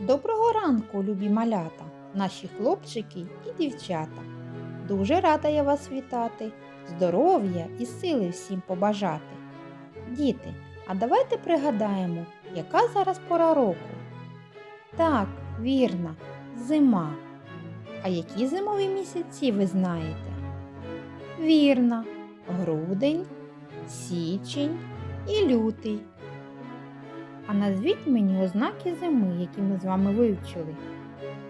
Доброго ранку, любі малята, наші хлопчики і дівчата. Дуже рада я вас вітати, здоров'я і сили всім побажати. Діти, а давайте пригадаємо, яка зараз пора року. Так, вірно, зима. А які зимові місяці ви знаєте? Вірно, грудень, січень і лютий. А назвіть мені ознаки зими, які ми з вами вивчили.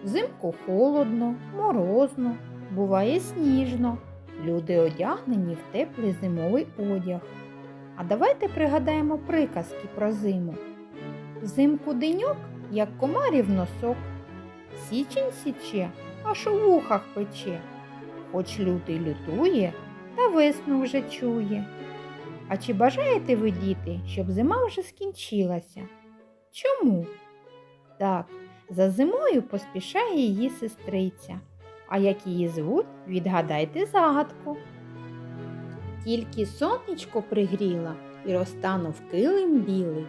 Взимку холодно, морозно, буває сніжно. Люди одягнені в теплий зимовий одяг. А давайте пригадаємо приказки про зиму. Взимку деньок, як комарів носок. Січень січе, аж у вухах пече. Хоч лютий лютує, та весну вже чує. А чи бажаєте ви, діти, щоб зима вже скінчилася? Чому? Так, за зимою поспішає її сестриця. А як її звуть, відгадайте загадку. Тільки сонечко пригріла і розтанув килим білий.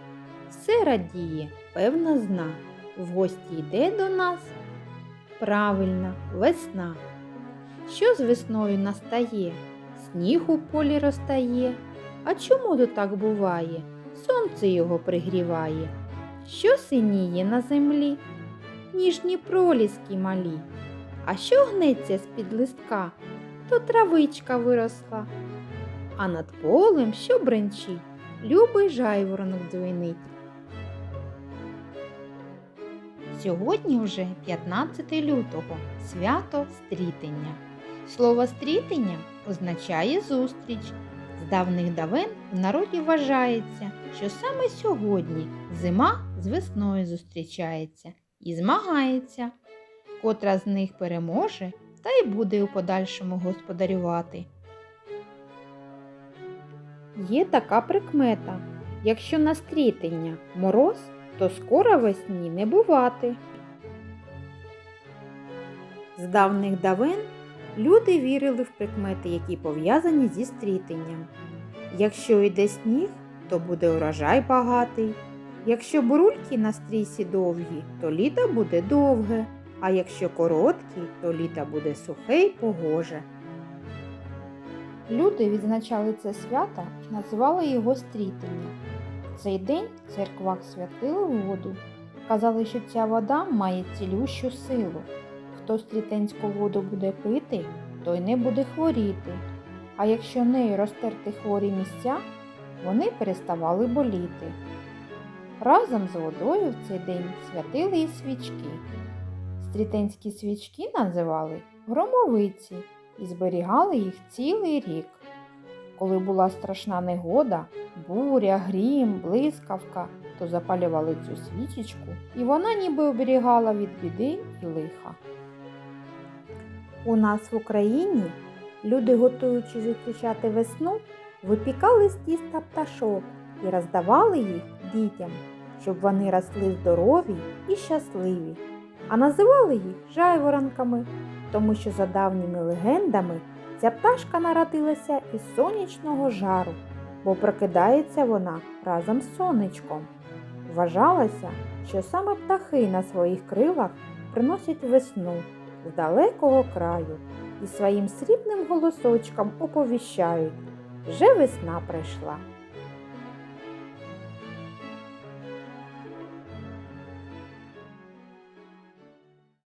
Все радіє, певна зна. В гості йде до нас. Правильно, весна. Що з весною настає? Сніг у полі розтає. А чому то так буває? Сонце його пригріває. Що синіє на землі? Ніжні проліски малі. А що гнеться з-під листка? То травичка виросла. А над полем що бренчить? Любий жайворонок дзвенить. Сьогодні вже 15 лютого, свято стрітення. Слово стрітення означає зустріч. З давних давен в народі вважається, що саме сьогодні зима з весною зустрічається і змагається, котра з них переможе та й буде у подальшому господарювати. Є така прикмета. Якщо на стрітення мороз, то скоро весні не бувати. З давних давен люди вірили в прикмети, які пов'язані зі стрітенням. Якщо йде сніг, то буде урожай багатий. Якщо бурульки на стрісі довгі, то літо буде довге, а якщо короткі, то літо буде сухе й погоже. Люди відзначали це свято і називали його стрітення. В цей день в церквах святили воду. Казали, що ця вода має цілющу силу. Хто стрітенську воду буде пити, той не буде хворіти. А якщо нею розтерти хворі місця, вони переставали боліти. Разом з водою в цей день святили і свічки. Стрітенські свічки називали громовиці і зберігали їх цілий рік. Коли була страшна негода, буря, грім, блискавка, то запалювали цю свічечку, і вона ніби оберігала від біди і лиха. У нас в Україні люди, готуючи зустрічати весну, випікали з тіста пташок і роздавали їх дітям, щоб вони росли здорові і щасливі, а називали їх жайворонками, тому що за давніми легендами ця пташка народилася із сонячного жару, бо прокидається вона разом з сонечком. Вважалося, що саме птахи на своїх крилах приносять весну з далекого краю і своїм срібним голосочком оповіщають вже весна прийшла.